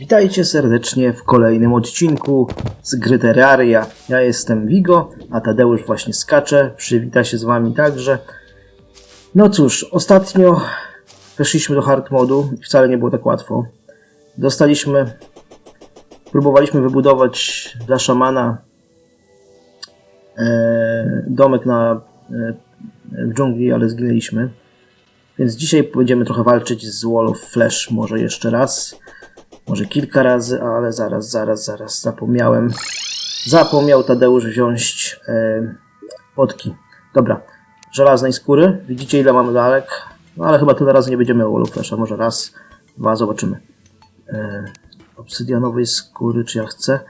Witajcie serdecznie w kolejnym odcinku z gry Terraria. Ja jestem Vigo, a Tadeusz właśnie skacze. Przywita się z wami także. No cóż, ostatnio weszliśmy do hard modu i wcale nie było tak łatwo. Dostaliśmy, próbowaliśmy wybudować dla szamana e, domek na, e, w dżungli, ale zginęliśmy. Więc dzisiaj będziemy trochę walczyć z Wall of Flash, może jeszcze raz. Może kilka razy, ale zaraz, zaraz, zaraz, zapomniałem. Zapomniał Tadeusz wziąć e, potki. Dobra, żelaznej skóry. Widzicie ile mamy lalek? No ale chyba tyle razy nie będziemy of Flasha. Może raz, dwa, zobaczymy. E, obsydianowej skóry, czy ja chcę?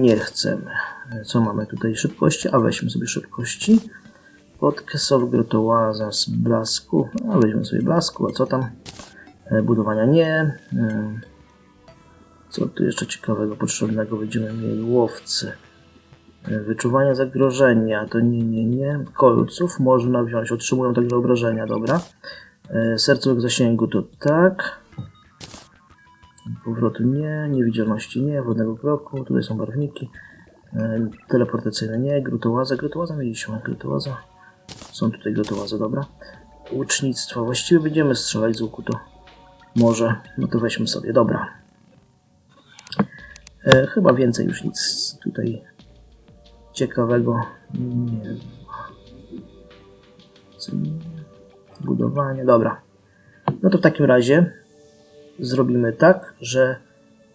Nie chcemy. E, Co mamy tutaj? Szybkości? A weźmy sobie szybkości. Potkę soft grotołaza z blasku. A weźmy sobie blasku, a co tam? Budowania nie. Co tu jeszcze ciekawego, potrzebnego będziemy mieli? Łowcy. E, Wyczuwania zagrożenia to nie, nie, nie. Kolców można wziąć, otrzymują także obrażenia, dobra. E, Sercowego zasięgu to tak. Powrotu nie, niewidzialności nie, wodnego kroku, tutaj są barwniki. E, Teleportacyjne nie, grutołaza, grutołaza mieliśmy, grutołaza. Są tutaj grutołazy, dobra. Łucznictwo, właściwie będziemy strzelać z łuku, to może, no to weźmy sobie, dobra. E, chyba więcej już nic tutaj ciekawego nie Budowanie, dobra. No to w takim razie zrobimy tak, że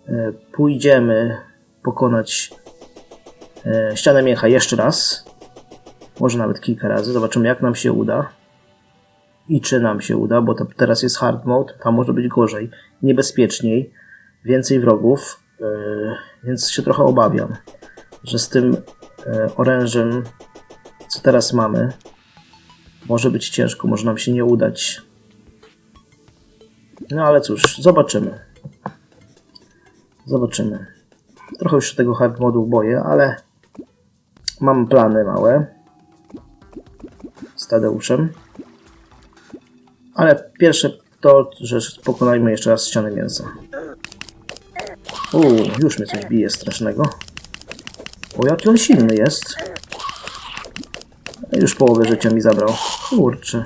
e, pójdziemy pokonać e, ścianę miecha jeszcze raz. Może nawet kilka razy. Zobaczymy jak nam się uda. I czy nam się uda, bo to teraz jest hard mode, tam może być gorzej, niebezpieczniej, więcej wrogów, więc się trochę obawiam, że z tym yy, orężem, co teraz mamy, może być ciężko, może nam się nie udać. No ale cóż, zobaczymy. Zobaczymy. Trochę już tego hard modu boję, ale mam plany małe z Tadeuszem. Ale pierwsze to, że pokonajmy jeszcze raz ścianę mięsa. Uuu, już mnie coś bije strasznego. O, jaki on silny jest. Już połowę życia mi zabrał. Kurczę.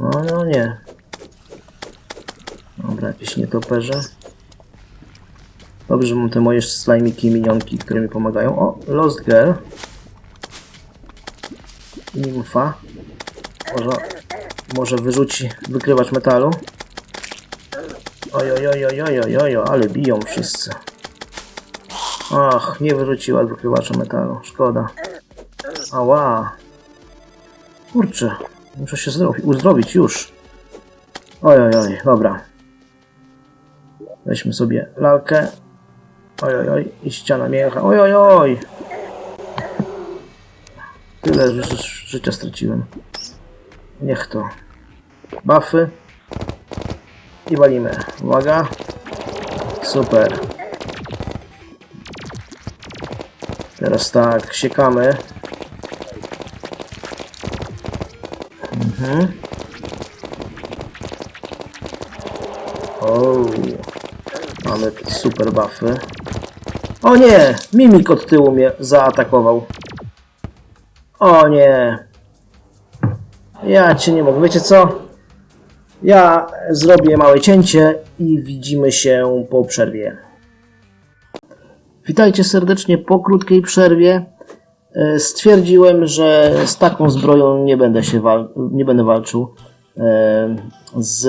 No, no nie. Dobra, jakieś nietoperze. Dobrze, że mam te moje slajmiki i minionki, które mi pomagają. O, Lost Girl. Nimfa. Może, może wyrzuci wykrywacz metalu. Oj, oj, oj, oj, oj, oj, oj, ale biją wszyscy. Ach, nie wyrzuciła wykrywacza metalu. Szkoda. Ała. Kurczę. Muszę się zdrowi- uzdrowić już. Oj, oj, oj, dobra. Weźmy sobie lalkę. Oj, oj, oj. I ściana miecha. Oj, oj, oj. Tyle ży życia straciłem. Niech to. Buffy. I walimy. Uwaga. Super. Teraz tak, siekamy. Mhm. O, mamy super buffy. O nie! Mimik od tyłu mnie zaatakował. O nie! Ja cię nie mogę. Wiecie co? Ja zrobię małe cięcie i widzimy się po przerwie. Witajcie serdecznie po krótkiej przerwie. E, Stwierdziłem, że z taką zbroją nie będę się wal- nie będę walczył e, z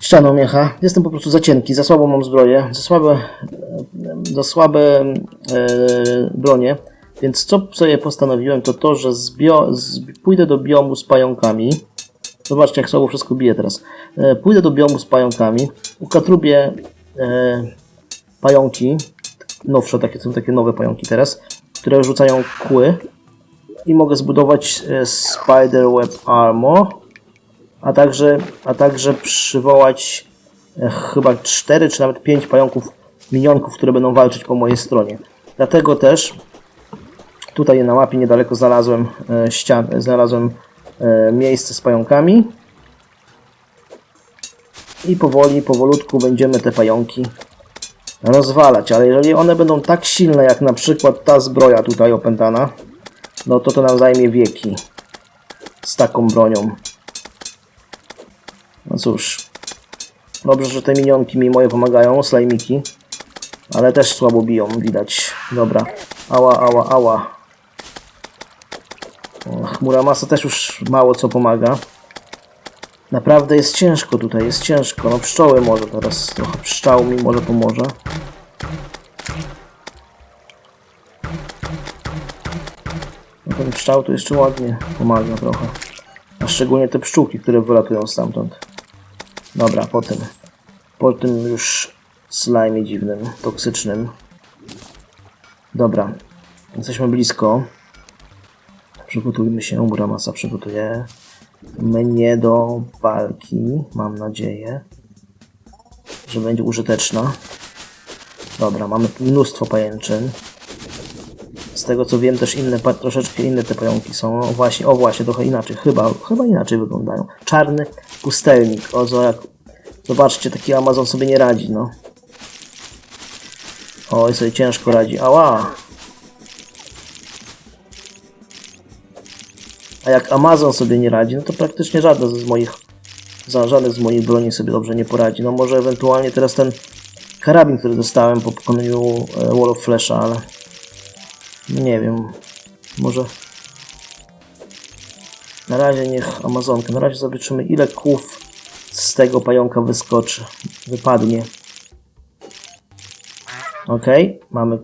ścianą miecha. Jestem po prostu za cienki, za słabą mam zbroję, za słabe, e, za słabe bronie. Więc co sobie postanowiłem, to to, że pójdę do biomu z pająkami. Zobaczcie, jak słabo wszystko bije teraz. E, pójdę do biomu z pająkami, ukatrubię e, pająki, nowsze, takie są takie nowe pająki teraz, które rzucają kły i mogę zbudować e, Spider Web Armor, a także, a także przywołać e, chyba 4 czy nawet 5 pająków, minionków, które będą walczyć po mojej stronie. Dlatego też tutaj na mapie niedaleko znalazłem e, ścian, znalazłem miejsce z pająkami. I powoli, powolutku będziemy te pająki rozwalać, ale jeżeli one będą tak silne, jak na przykład ta zbroja tutaj opętana, no to to nam zajmie wieki z taką bronią. No cóż, dobrze, że te minionki mi moje pomagają, slajmiki, ale też słabo biją, widać. Dobra, ała, ała, ała. Chmura masa też już mało co pomaga. Naprawdę jest ciężko tutaj, jest ciężko. No pszczoły może teraz, trochę pszczał mi może pomoże. No ten pszczał to jeszcze ładnie pomaga trochę. A szczególnie te pszczółki, które wylatują stamtąd. Dobra, po tym. Po tym już slime dziwnym, toksycznym. Dobra, jesteśmy blisko. Przygotujmy się, Muramasa przygotuje mnie do walki. Mam nadzieję, że będzie użyteczna. Dobra, mamy mnóstwo pajęczyn. Z tego co wiem, też inne, troszeczkę inne te pająki są. O właśnie, o właśnie, trochę inaczej. Chyba, chyba inaczej wyglądają. Czarny pustelnik. O, zo, jak... Zobaczcie, taki Amazon sobie nie radzi, no. Oj, sobie ciężko radzi. Ała! A jak Amazon sobie nie radzi, no to praktycznie żaden z moich żaden z moich broni sobie dobrze nie poradzi. No może ewentualnie teraz ten karabin, który dostałem po pokonaniu e, Wall of Flesha, ale nie wiem. Może na razie niech Amazonkę. Na razie zobaczymy ile kłów z tego pająka wyskoczy. Wypadnie. Ok, mamy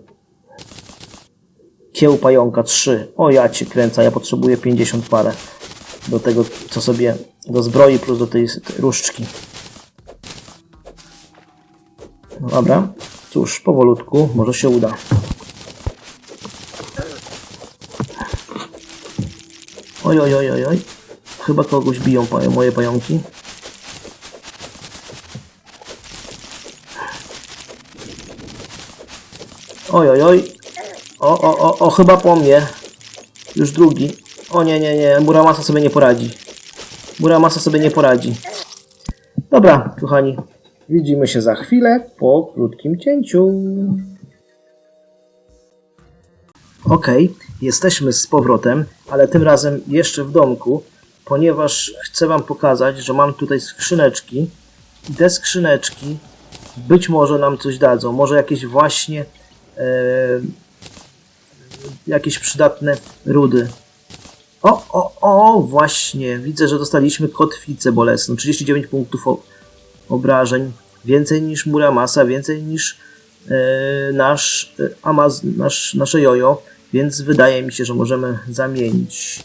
kieł pająka 3. O ja cię kręcę, ja potrzebuję 50 parę. Do tego, co sobie do zbroi plus do tej, tej różdżki. No dobra, cóż, powolutku, może się uda. Oj, oj, oj, oj, oj. Chyba kogoś biją moje pająki. Oj, oj, oj. O, o, o, o, chyba po mnie. Już drugi. O nie, nie, nie. Muramasa sobie nie poradzi. Muramasa sobie nie poradzi. Dobra, kochani. Widzimy się za chwilę po krótkim cięciu. Ok, jesteśmy z powrotem, ale tym razem jeszcze w domku, ponieważ chcę Wam pokazać, że mam tutaj skrzyneczki i te skrzyneczki być może nam coś dadzą. Może jakieś właśnie e, jakieś przydatne rudy. O, o, o, właśnie. Widzę, że dostaliśmy kotwicę bolesną. 39 punktów obrażeń. Więcej niż Muramasa, więcej niż e, nasz, e, Amaz, nasz, nasze jojo. Więc wydaje mi się, że możemy zamienić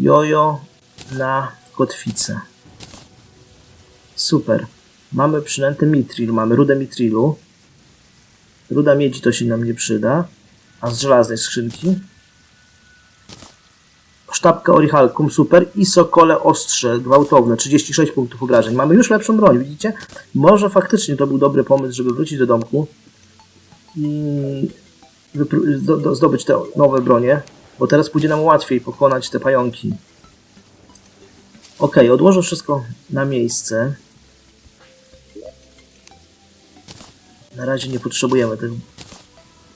jojo na kotwicę. Super. Mamy przynętę mitril, mamy rudę mitrilu. Ruda miedzi to się nam nie przyda. A z żelaznej skrzynki? Sztabka Orichalkum, super. I Sokole Ostrze, gwałtowne, 36 punktów obrażeń. Mamy już lepszą broń, widzicie? Może faktycznie to był dobry pomysł, żeby wrócić do domku i zdobyć te nowe bronie, bo teraz pójdzie nam łatwiej pokonać te pająki. Ok, odłożę wszystko na miejsce. Na razie nie potrzebujemy tych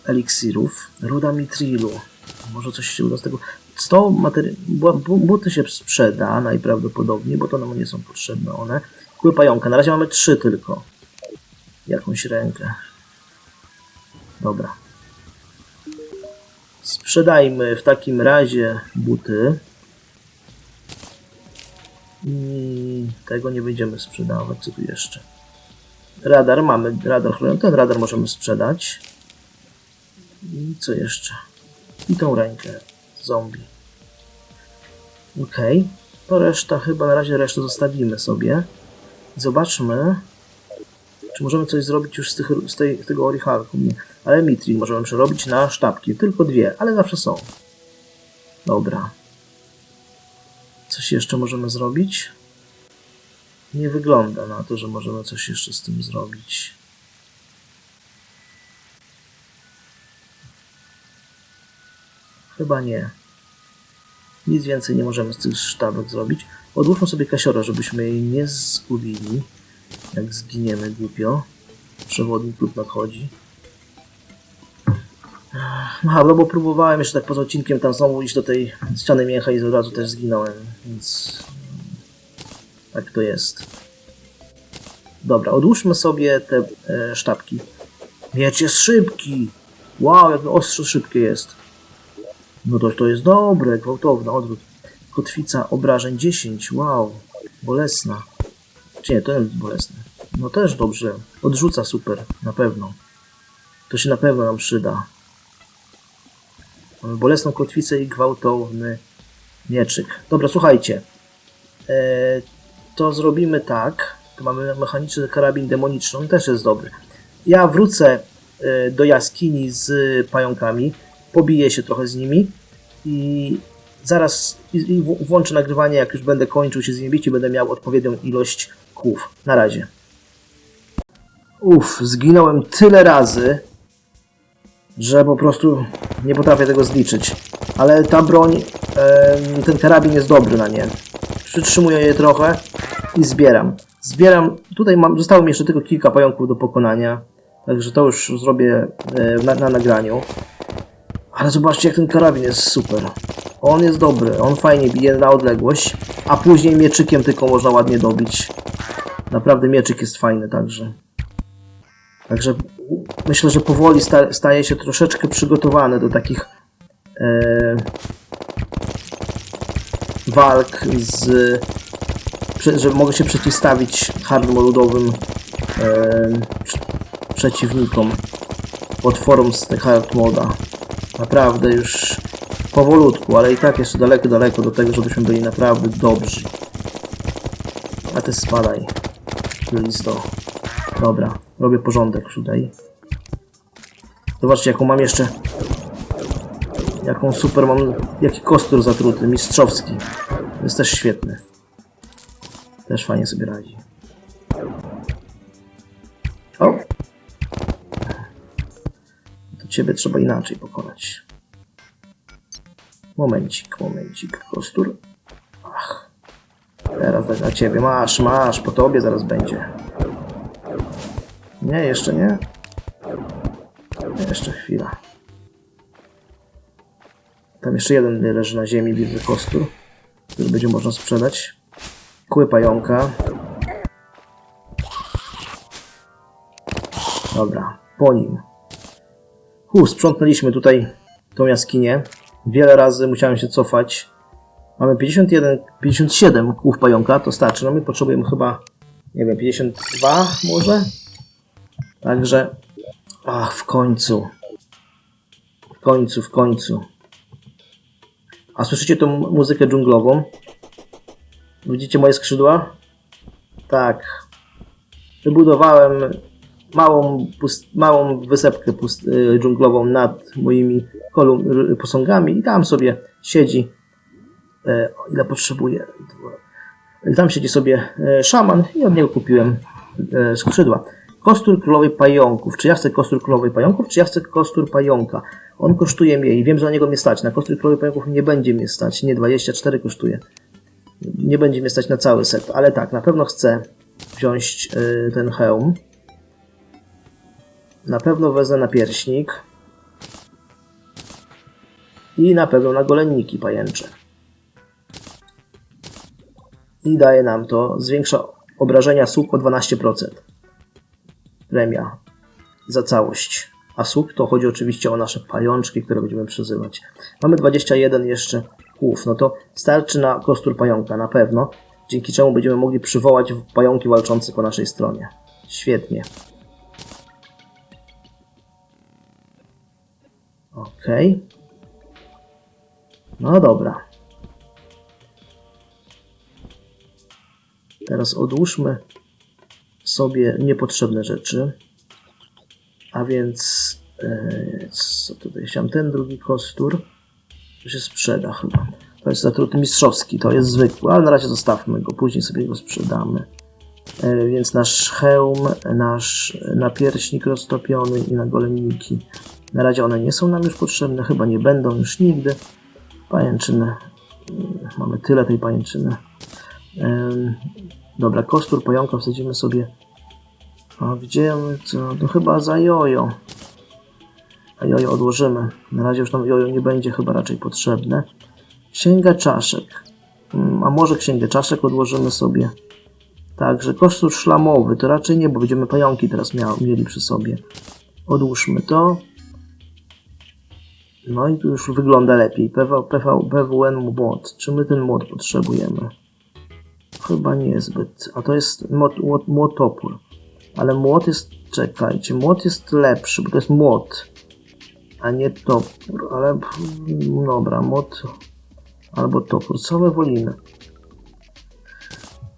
eliksirów. Ruda mitrilu. Może coś się uda z tego. 100 materi- bu- bu- buty się sprzeda najprawdopodobniej, bo to nam nie są potrzebne one. Kły pająka. Na razie mamy trzy tylko. Jakąś rękę. Dobra. Sprzedajmy w takim razie buty. I tego nie będziemy sprzedawać. Co tu jeszcze? Radar mamy. Radar chroniony. Ten radar możemy sprzedać. I co jeszcze? I tą rękę zombie. Ok. To reszta, chyba na razie resztę zostawimy sobie. Zobaczmy, czy możemy coś zrobić już z, tych, z, tej, tego orichalku. Ale mitri możemy przerobić na sztabki. Tylko dwie, ale zawsze są. Dobra. Coś jeszcze możemy zrobić? Nie wygląda na to, że możemy coś jeszcze z tym zrobić. Chyba nie. Nic więcej nie możemy z tych sztabek zrobić. Odłóżmy sobie kasiorę, żebyśmy jej nie zgubili. Jak zginiemy głupio. Przewodnik lub nadchodzi. Aha, no bo próbowałem jeszcze tak poza odcinkiem tam znowu iść do tej ściany miecha i od razu też zginąłem, więc tak to jest. Dobra, odłóżmy sobie te e, sztabki. Miecz jest szybki! Wow, jak ostrze szybkie jest. No to, to jest dobre, gwałtowne, odwrót. Kotwica obrażeń 10, wow, bolesna. Czy nie, to jest bolesne. No też dobrze, odrzuca super, na pewno. To się na pewno nam przyda. Mamy bolesną kotwicę i gwałtowny mieczyk. Dobra, słuchajcie. E, to zrobimy tak. Tu mamy mechaniczny karabin demoniczny, on też jest dobry. Ja wrócę e, do jaskini z pająkami, pobiję się trochę z nimi i zaraz i, i włączę nagrywanie, jak już będę kończył się z nimi i będę miał odpowiednią ilość kłów. Na razie. Uff, zginąłem tyle razy, że po prostu nie potrafię tego zliczyć. Ale ta broń, ten karabin jest dobry na nie. Przytrzymuję je trochę i zbieram. Zbieram, tutaj mam, zostało mi jeszcze tylko kilka pająków do pokonania, także to już zrobię e, na, na nagraniu. Ale zobaczcie jak ten karabin jest super. On jest dobry, on fajnie bije na odległość, a później mieczykiem tylko można ładnie dobić. Naprawdę mieczyk jest fajny także. Także myślę, że powoli sta, staje się troszeczkę przygotowany do takich e, walk z. że mogę się przeciwstawić hardmodowym e, prz- przeciwnikom, potworom z tych hard moda. Naprawdę już powolutku, ale i tak jeszcze daleko, daleko do tego, żebyśmy byli naprawdę dobrzy. A ty spadaj, listo. Dobra, robię porządek tutaj. Zobaczcie, jaką mam jeszcze. Jaką super mam. Jaki kostur zatruty, mistrzowski. Jest też świetny. Też fajnie sobie radzi. Ciebie trzeba inaczej pokonać. Momencik, momencik. Kostur. Ach. Teraz na ciebie. Masz, masz, po tobie zaraz będzie. Nie, jeszcze nie. Jeszcze chwila. Tam jeszcze jeden leży na ziemi, widzę kostur, który będzie można sprzedać. Kły pająka. Dobra, po nim. Hu, sprzątnęliśmy tutaj tą jaskinię. Wiele razy musiałem się cofać. Mamy 51, 57 kłów pająka, to starczy. No my potrzebujemy chyba, nie wiem, 52 może? Także, ach, w końcu. W końcu, w końcu. A słyszycie tą mu- muzykę dżunglową? Widzicie moje skrzydła? Tak. Wybudowałem małą, pust- małą wysepkę pust- y, dżunglową nad moimi kolum- posągami i tam sobie siedzi. E, ile potrzebuję. I Tam siedzi sobie e, szaman i od niego kupiłem e, skrzydła. Kostur królowej pająków. Czy ja chcę kostur królowej pająków, czy ja chcę kostur pająka? On kosztuje mniej. Wiem, że na niego mnie stać. Na kostur królowej pająków nie będzie mnie stać. Nie 24 kosztuje. Nie będzie mnie stać na cały set. Ale tak, na pewno chcę wziąć e, ten hełm. Na pewno wezmę na pierśnik. I na pewno na golenniki pajęcze. I daje nam to, zwiększa obrażenia słup o 12%. Premia za całość. A słup to chodzi oczywiście o nasze pajączki, które będziemy przyzywać. Mamy 21 jeszcze kłów, no to starczy na kostur pająka na pewno, dzięki czemu będziemy mogli przywołać pająki walczące po naszej stronie. Świetnie. Okej. No dobra. Teraz odłóżmy sobie niepotrzebne rzeczy. A więc e, co tutaj chciałem? Ten drugi kostur to się sprzeda chyba. To jest zatruty mistrzowski, to jest zwykły, ale na razie zostawmy go, później sobie go sprzedamy. E, więc nasz hełm, nasz napierśnik roztopiony i na golenniki. Na razie one nie są nam już potrzebne, chyba nie będą już nigdy. Pajęczyny. mm, Mamy tyle tej pajęczyny. Dobra, kostur pająka wsadzimy sobie. A gdzie my co? No chyba za jojo. A jojo odłożymy. Na razie już nam jojo nie będzie chyba raczej potrzebne. Księga czaszek. Mm, A może księgę czaszek odłożymy sobie. Także kostur szlamowy to raczej nie, bo będziemy pająki teraz mia- mieli przy sobie. Odłóżmy to. No i tu już wygląda lepiej. PV, PV, PWN mod. Czy my ten mod potrzebujemy? Chyba niezbyt. A to jest młot, młot, młotopór. Ale młot jest... Czekajcie. Młot jest lepszy, bo to jest młot. A nie topór. Ale... pff, Dobra, młot... Albo topór. Co my wolimy?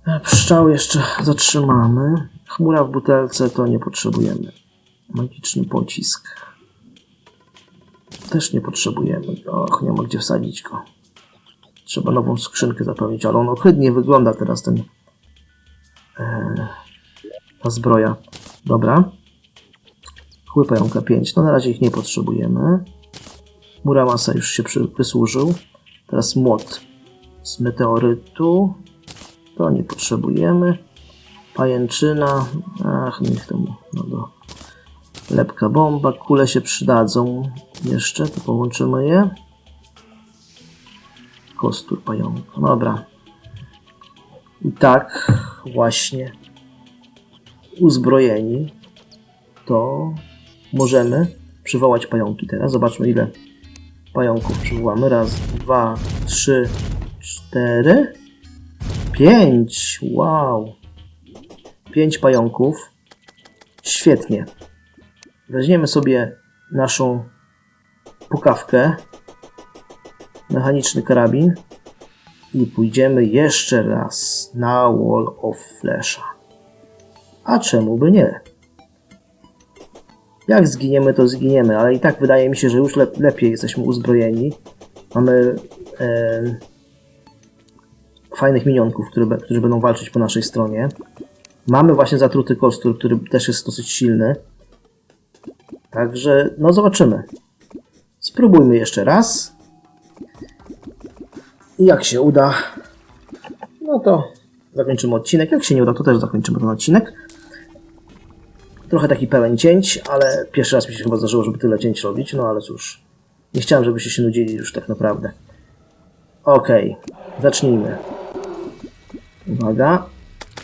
E, Pszczał jeszcze zatrzymamy. Chmura w butelce to nie potrzebujemy. Magiczny pocisk. Też nie potrzebujemy. Och, nie ma gdzie wsadzić go. Trzeba nową skrzynkę zapełnić, ale on ohydnie wygląda teraz ten e, ta zbroja. Dobra. Chły pająka 5. No na razie ich nie potrzebujemy. Muramasa już się przy, wysłużył. Teraz młot z meteorytu. To nie potrzebujemy. Pajęczyna. Ach, niech temu. No do. Lepka bomba. Kule się przydadzą. Jeszcze to połączymy je. Kostur pająka. Dobra. I tak właśnie uzbrojeni to możemy przywołać pająki teraz. Zobaczmy ile pająków przywołamy. Raz, dwa, trzy, cztery, pięć. Wow. Pięć pająków. Świetnie. Weźmiemy sobie naszą pukawkę, mechaniczny karabin i pójdziemy jeszcze raz na Wall of Flesha. A czemu by nie? Jak zginiemy, to zginiemy, ale i tak wydaje mi się, że już lep- lepiej jesteśmy uzbrojeni. Mamy e, fajnych minionków, które, którzy będą walczyć po naszej stronie. Mamy właśnie zatruty kostur, który też jest dosyć silny. Także, no zobaczymy. Spróbujmy jeszcze raz. I jak się uda, no to zakończymy odcinek. Jak się nie uda, to też zakończymy ten odcinek. Trochę taki pełen cięć, ale pierwszy raz mi się chyba zdarzyło, żeby tyle cięć robić. No ale cóż, nie chciałem, żebyście się nudzili już tak naprawdę. Okej, zacznijmy. Uwaga.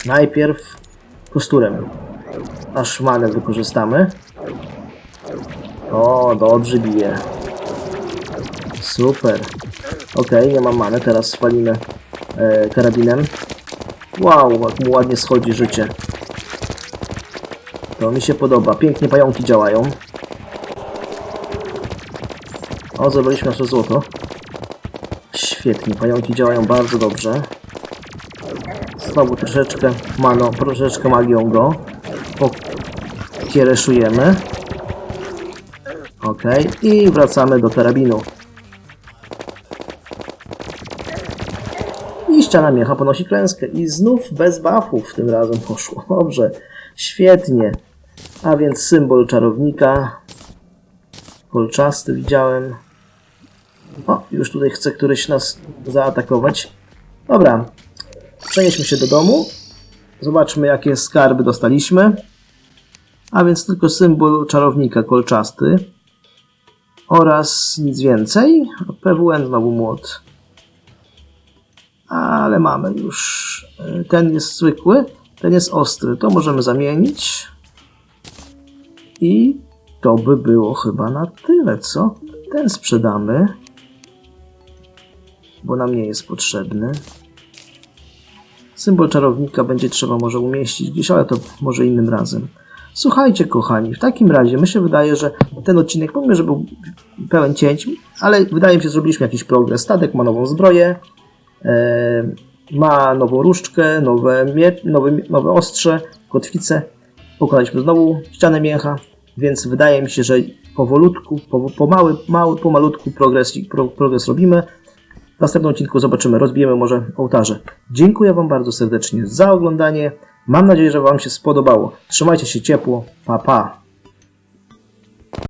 Najpierw kosturem. Aż manę wykorzystamy. O, dobrze bije. Super. Okej, nie mam many, teraz spalimy e, karabinem. Wow, jak mu ładnie schodzi życie. To mi się podoba. Pięknie pająki działają. O, zebraliśmy nasze złoto. Świetnie, pająki działają bardzo dobrze. Znowu troszeczkę mano, troszeczkę magią go pokiereszujemy. Ok, i wracamy do karabinu. I ściana miecha ponosi klęskę. I znów bez buffów tym razem poszło. Dobrze, świetnie. A więc symbol czarownika. Kolczasty widziałem. O, już tutaj chce któryś nas zaatakować. Dobra, przenieśmy się do domu. Zobaczmy, jakie skarby dostaliśmy. A więc tylko symbol czarownika kolczasty. Oraz nic więcej. PWN znowu młot. Ale mamy już. y, Ten jest zwykły, ten jest ostry. To możemy zamienić. I to by było chyba na tyle, co? Ten sprzedamy. Bo nam nie jest potrzebny. Symbol czarownika będzie trzeba może umieścić gdzieś, ale to może innym razem. Słuchajcie, kochani, w takim razie mi się wydaje, że ten odcinek, pomimo, że był pełen cięć, ale wydaje mi się, że zrobiliśmy jakiś progres. Statek ma nową zbroję, e, ma nową różdżkę, nowe, mie- nowe, nowe ostrze, kotwicę. Pokonaliśmy znowu ścianę mięcha, więc wydaje mi się, że powolutku, po, po mały, mały, pomalutku progres, pro, progres robimy. W następnym odcinku zobaczymy, rozbijemy może ołtarze. Dziękuję Wam bardzo serdecznie za oglądanie. Mam nadzieję, że Wam się spodobało. Trzymajcie się ciepło. Pa, pa.